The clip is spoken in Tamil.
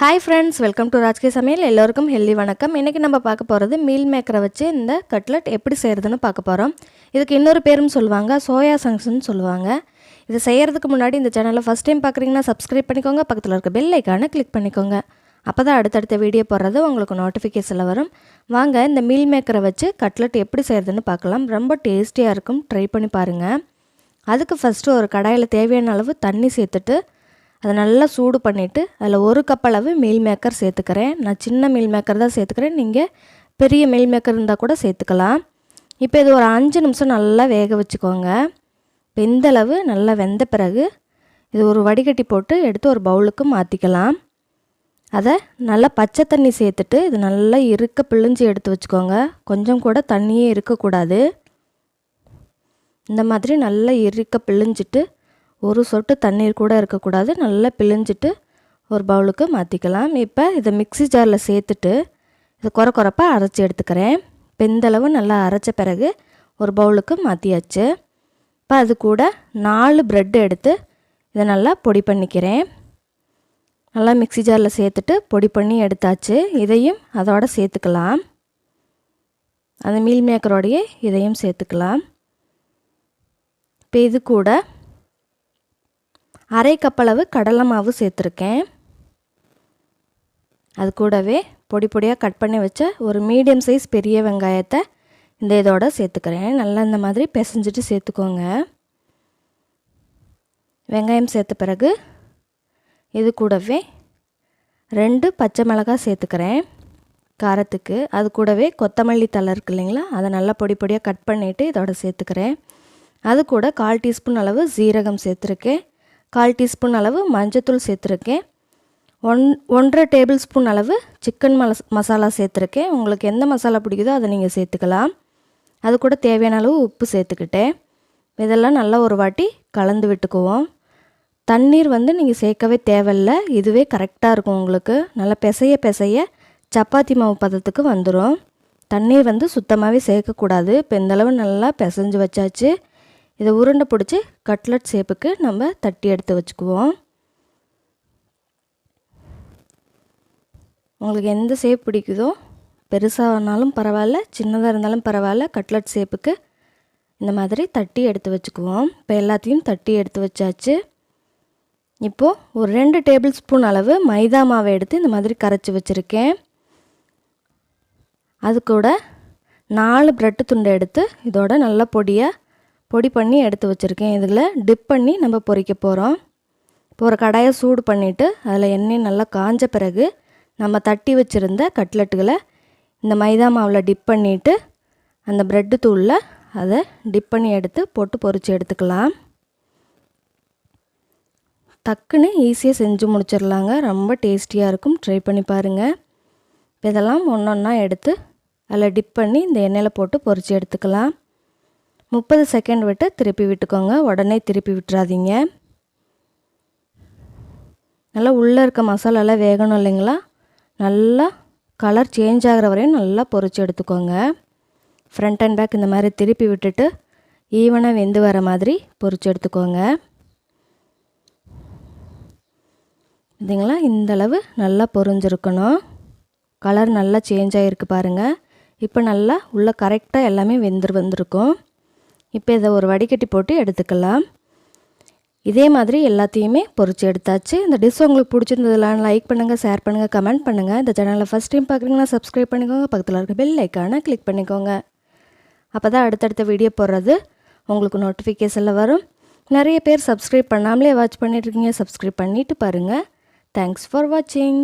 ஹாய் ஃப்ரெண்ட்ஸ் வெல்கம் டு ராஜ்கே சமையல் எல்லோருக்கும் ஹெல்தி வணக்கம். இன்றைக்கி நம்ம பார்க்க போகிறது மீல் மேக்கரை வச்சு இந்த கட்லட் எப்படி செய்கிறதுன்னு பார்க்க போகிறோம் இதுக்கு இன்னொரு பேரும் சொல்லுவாங்க சோயா சங்ஸ்ன்னு சொல்லுவாங்க. இதை செய்கிறதுக்கு முன்னாடி இந்த சேனலை ஃபஸ்ட் டைம் பார்க்குறீங்கன்னா சப்ஸ்கிரைப் பண்ணிக்கோங்க. பக்கத்தில் இருக்க பெல் ஐக்கானை கிளிக் பண்ணிக்கோங்க. அப்போ தான் அடுத்தடுத்த வீடியோ போடுறது உங்களுக்கு நோட்டிஃபிகேஷனில் வரும். வாங்க இந்த மீல் மேக்கரை வச்சு கட்லட் எப்படி செய்கிறதுன்னு பார்க்கலாம். ரொம்ப டேஸ்டியாக இருக்கும். ட்ரை பண்ணி பாருங்கள் அதுக்கு ஃபஸ்ட்டு ஒரு கடாயில் தேவையான அளவு தண்ணி சேர்த்துட்டு அதை நல்லா சூடு பண்ணிவிட்டு அதில் ஒரு கப் அளவு மீல் மேக்கர் சேர்த்துக்கிறேன். நான் சின்ன மீல் மேக்கர் தான் சேர்த்துக்கிறேன். நீங்கள் பெரிய மீல் மேக்கர் இருந்தால் கூட சேர்த்துக்கலாம். இப்போ இது ஒரு அஞ்சு நிமிஷம் நல்லா வேக வச்சுக்கோங்க. இப்போ இந்தளவு நல்லா வெந்த பிறகு இது ஒரு வடிகட்டி போட்டு எடுத்து ஒரு பவுலுக்கு மாற்றிக்கலாம் அதை நல்லா பச்சை தண்ணி சேர்த்துட்டு இது நல்லா இருக்க பிழிஞ்சு எடுத்து வச்சுக்கோங்க. கொஞ்சம் கூட தண்ணியே இருக்கக்கூடாது. இந்த மாதிரி நல்லா இருக்க பிழிஞ்சிட்டு ஒரு சொட்டு தண்ணீர் கூட இருக்கக்கூடாது. நல்லா பிழிஞ்சிட்டு ஒரு பவுலுக்கு மாற்றிக்கலாம் இப்போ இதை மிக்ஸி ஜாரில் சேர்த்துட்டு இதை குறை குறைப்பாக அரைச்சி எடுத்துக்கிறேன். இப்போ இந்தளவு நல்லா அரைச்ச பிறகு ஒரு பவுலுக்கு மாற்றியாச்சு இப்போ அது கூட நாலு ப்ரெட் எடுத்து இதை நல்லா பொடி பண்ணிக்கிறேன். நல்லா மிக்ஸி ஜாரில் சேர்த்துட்டு பொடி பண்ணி எடுத்தாச்சு. இதையும் அதோட சேர்த்துக்கலாம். அந்த மீல் மேக்கரோடையே இதையும் சேர்த்துக்கலாம். இப்போ இது கூட அரை கப்பளவு கடலை மாவு சேர்த்துருக்கேன். அது கூடவே பொடி பொடியாக கட் பண்ணி வச்ச ஒரு மீடியம் சைஸ் பெரிய வெங்காயத்தை இந்த இதோட சேர்த்துக்கிறேன். நல்லா இந்த மாதிரி பிசைஞ்சிட்டு சேர்த்துக்கோங்க. வெங்காயம் சேர்த்த பிறகு இது கூடவே ரெண்டு பச்சை மிளகாய் சேர்த்துக்கிறேன். காரத்துக்கு அது கூடவே கொத்தமல்லி தலை இருக்கு இல்லைங்களா? அதை நல்லா பொடி பொடியாக கட் பண்ணிவிட்டு இதோட சேர்த்துக்கிறேன். அது கூட கால் டீஸ்பூன் அளவு ஜீரகம் சேர்த்துருக்கேன். கால் டீஸ்பூன் அளவு மஞ்சத்தூள் சேர்த்துருக்கேன். ஒன் ஒன்றரை டேபிள் ஸ்பூன் அளவு சிக்கன் மலஸ் மசாலா சேர்த்துருக்கேன். உங்களுக்கு எந்த மசாலா பிடிக்குதோ அதை நீங்கள் சேர்த்துக்கலாம். அது கூட தேவையான அளவு உப்பு சேர்த்துக்கிட்டேன். இதெல்லாம் நல்லா ஒரு வாட்டி கலந்து விட்டுக்குவோம். தண்ணீர் வந்து நீங்கள் சேர்க்கவே தேவையில்ல. இதுவே கரெக்டாக இருக்கும் உங்களுக்கு. நல்லா பிசைய பிசைய சப்பாத்தி மாவு பதத்துக்கு வந்துடும் தண்ணீர் வந்து சுத்தமாகவே சேர்க்கக்கூடாது. இப்போ இந்தளவு நல்லா பிசைஞ்சு வச்சாச்சு. இதை உருண்டை பிடிச்சி கட்லட் ஷேப்புக்கு நம்ம தட்டி எடுத்து வச்சுக்குவோம். உங்களுக்கு எந்த ஷேப் பிடிக்குதோ பெருசாகனாலும் பரவாயில்ல சின்னதாக இருந்தாலும் பரவாயில்ல கட்லட் ஷேப்புக்கு இந்த மாதிரி தட்டி எடுத்து வச்சுக்குவோம். இப்போ எல்லாத்தையும் தட்டி எடுத்து வச்சாச்சு. இப்போது ஒரு ரெண்டு டேபிள் ஸ்பூன் அளவு மைதா மாவை எடுத்து இந்த மாதிரி கரைச்சி வச்சுருக்கேன். அது கூட நாலு ப்ரெட்டு துண்டை எடுத்து இதோட நல்ல பொடியாக பொடி பண்ணி எடுத்து வச்சுருக்கேன். இதில் டிப் பண்ணி நம்ம பொறிக்க போகிறோம் இப்போ ஒரு கடாயை சூடு பண்ணிவிட்டு அதில் எண்ணெய் நல்லா காஞ்ச பிறகு நம்ம தட்டி வச்சுருந்த கட்லெட்டுகளை இந்த மைதா மாவில் டிப் பண்ணிவிட்டு அந்த ப்ரெட்டு தூளில் அதை டிப் பண்ணி எடுத்து போட்டு பொரித்து எடுத்துக்கலாம். டக்குன்னு ஈஸியாக செஞ்சு முடிச்சிடலாங்க. ரொம்ப டேஸ்டியாக இருக்கும். ட்ரை பண்ணி பாருங்கள் இதெல்லாம் ஒன்று ஒன்றா எடுத்து அதில் டிப் பண்ணி இந்த எண்ணெயில் போட்டு பொரித்து எடுத்துக்கலாம். முப்பது செகண்ட் விட்டு திருப்பி விட்டுக்கோங்க. உடனே திருப்பி விட்டுறாதீங்க. நல்லா உள்ளே இருக்க மசாலாலாம் வேகணும் இல்லைங்களா? நல்லா கலர் சேஞ்ச் ஆகிற வரையும் நல்லா பொரித்து எடுத்துக்கோங்க. ஃப்ரண்ட் அண்ட் பேக் இந்த மாதிரி திருப்பி விட்டுட்டு ஈவனாக வெந்து வர மாதிரி பொரித்து எடுத்துக்கோங்க. இதுங்களா இந்தளவு நல்லா பொறிஞ்சிருக்கணும். கலர் நல்லா சேஞ்ச் ஆகிருக்கு பாருங்கள் இப்போ நல்லா உள்ளே கரெக்டாக எல்லாமே வெந்துரு வந்திருக்கும். இப்போ இதை ஒரு வடிகட்டி போட்டு எடுத்துக்கலாம். இதே மாதிரி எல்லாத்தையுமே பொறிச்சு எடுத்தாச்சு. இந்த டிஷ் உங்களுக்கு பிடிச்சிருந்ததுலாம் லைக் பண்ணுங்கள் ஷேர் பண்ணுங்கள் கமெண்ட் பண்ணுங்கள் இந்த சேனலில் ஃபஸ்ட் டைம் பார்க்குறீங்கன்னா சப்ஸ்கிரைப் பண்ணிக்கோங்க. பக்கத்தில் இருக்க பெல் ஐக்கானை கிளிக் பண்ணிக்கோங்க. அப்போ தான் அடுத்தடுத்த வீடியோ போடுறது உங்களுக்கு நோட்டிஃபிகேஷனில் வரும். நிறைய பேர் சப்ஸ்கிரைப் பண்ணாமலே வாட்ச் பண்ணிட்டுருக்கீங்க சப்ஸ்கிரைப் பண்ணிவிட்டு பாருங்கள் தேங்க்ஸ் ஃபார் வாட்சிங்